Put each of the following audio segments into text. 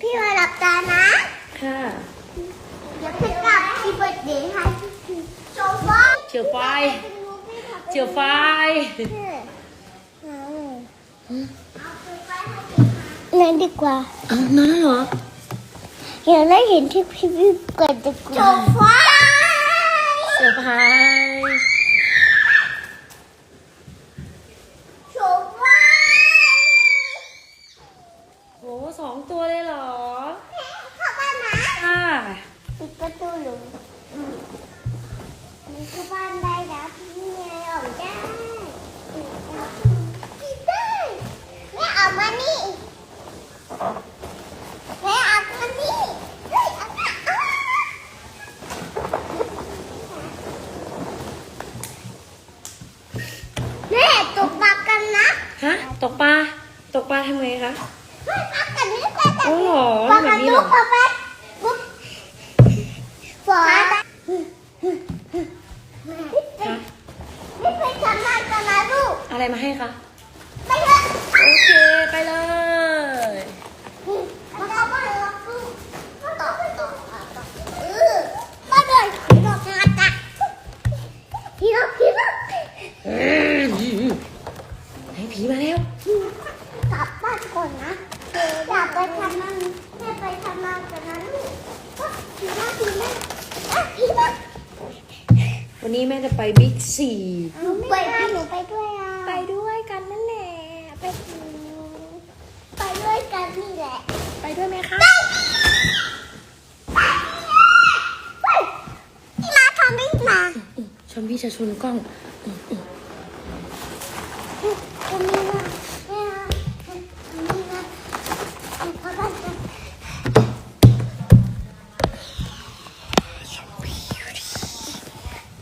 พี่มาหลับตานะ ค่ะ เดี๋ยวพี่กลับที่เบิร์ดเดย์ให้โชว์ฟ้าเฉียวไฟ เฉียวไฟ นั่นดีกว่า เอานั่นเหรอ อยากได้เห็นที่พี่พี่เกิดดีกว่า โชว์ฟ้าเฉียวไฟ เอามานี่แม่เอามานี่เฮ้ยเอามาเอามาแม่ตกปลากันนะฮะ ตกปลา ตกปลาทำไงคะ เฮ้ยปลากันนี่ปลากันโอ้โหปลาแบกับนนี้ลูเหรกอ ปลาไปปุ๊บฝาฮะไม่ไปทำงานกันนะลูก อะไรมาให้คะไปเถอะ โอเคไปเลยมันก็ไม่รักลูกก็ต่อต่อต่อเออก็เดินขี่รถมาจ้ะขี่รถขี่รถเอ้ยให้ผีมาแล้ว กลับบ้านก่อนนะอย่าไปทำงานแม่ไปทำงานกันนะลูกขี่รถขี่รถอะขี่รถวันนี้แม่จะไปบิ๊กซีหนูไปหนูไปด้วยอะไปด้วยกันนั่นแหละ ไปไปด้วยกันนี่แหละ ไปด้วยไหมคะพี่มาทำไม่มาชนพี่จะชนกล้องจะมีมาไม่มามีมาเขาบ้านกัน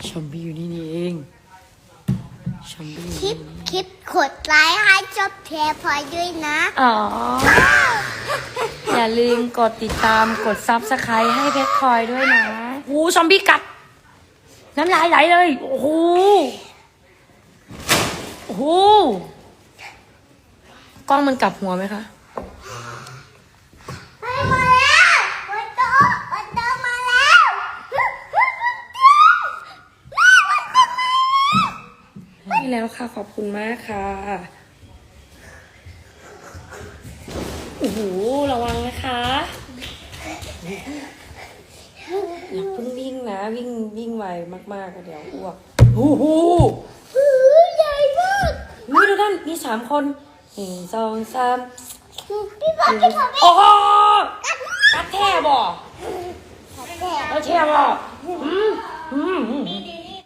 ชมบี้อยู่นี่นี่เองชมบี้คลิปคลิปกดไลค์ให้จบเพลย์พอยด้วยนะ อ๋อ อย่าลืมกดติดตามกดซับสไครต์ให้เพชรพลอยด้วยนะโอ้ซอมบี้กัด น้ำลายไหลเลย โอ้โหโอ้โหกล้องมันกลับหัวไหมคะเฮ้ยมาแล้ววันโตวันโตมาแล้ววันโตมาแล้วให้แล้วค่ะ ขอบคุณมากค่ะ โอ้โหระวังนะคะอย่าเพิ่งวิ่งนะ วิ่งวิ่งไวมากๆอะเดี๋ยวอ้วกโอ้โหหือใหญ่มากนี่ดูนั่นมีสามคนหนึ่งสองสามพี่บอกพี่บอกพี่โอ้